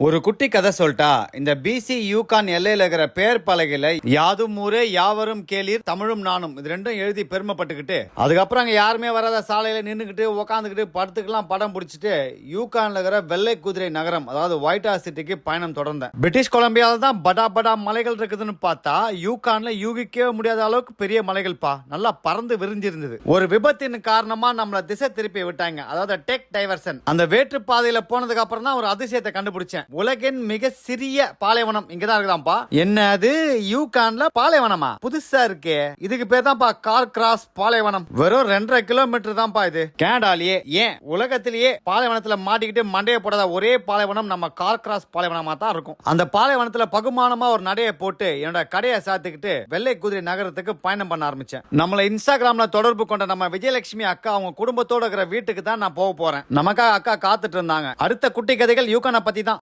ஒரு குட்டி கதை சொல்லிட்டா இந்த பிசி யூகான் எல்லையில் இருக்கிற பேர் பலகையில யாதும் ஊரே யாவரும் கேளீர் தமிழும் நானும். இது ரெண்டும் எழுதி பெருமைப்பட்டுக்கிட்டு அதுக்கப்புறம் அங்கே யாருமே வராத சாலையில நின்றுக்கிட்டு உக்காந்துக்கிட்டு படத்துக்கெல்லாம் படம் பிடிச்சிட்டு யூகான்ல இருக்கிற வெள்ளை குதிரை நகரம் அதாவது ஒயிட் ஹவுஸ் சிட்டிக்கு பயணம் தொடர்ந்தேன். பிரிட்டிஷ் கொலம்பியாவில் தான் படா படா மலைகள் இருக்குதுன்னு பார்த்தா யூகான்ல யூகிக்கவே முடியாத அளவுக்கு பெரிய மலைகள் பா நல்லா பறந்து விரிஞ்சிருந்தது. ஒரு விபத்தின் காரணமா நம்மளை திசை திருப்பி விட்டாங்க. அதாவது டெக் டைவர்சன் அந்த வேற்று பாதையில போனதுக்கு அப்புறம் தான் ஒரு அதிசயத்தை கண்டுபிடிச்சேன். உலகின் மிக சிறிய பாலைவனம் இங்கதான் இருக்குதாம்ப்பா. என்ன அது? யூகான்ல பாலைவனமா? புதுசா இருக்கே. இதுக்கு பேர் தான்ப்பா கார் கிராஸ் பாலைவனம். வெறும் ரெண்டரை கிலோமீட்டர் தான்ப்பா இது. கனடாலேயே ஏன்? உலகத்திலேயே பாலைவனத்துல மாட்டிக்கிட்டு மண்டைய போடாத ஒரே பாலைவனம் நம்ம கார் கிராஸ் பாலைவனமா தான் இருக்கும். அந்த பாலைவனத்துல பகுமானமா ஒரு நடையை போட்டு என்னோட கடையை சாத்துக்கிட்டு வெள்ளை குதிரை நகரத்துக்கு பயணம் பண்ண ஆரம்பிச்சேன். நம்மள இன்ஸ்டாகிராம்ல தொடர்பு கொண்ட நம்ம விஜயலட்சுமி அக்கா அவங்க குடும்பத்தோட இருக்கிற வீட்டுக்கு தான் நான் போக போறேன். நமக்காக அக்கா காத்துட்டு இருந்தாங்க. அடுத்த குட்டி கதைகள் யூகானை பத்தி தான்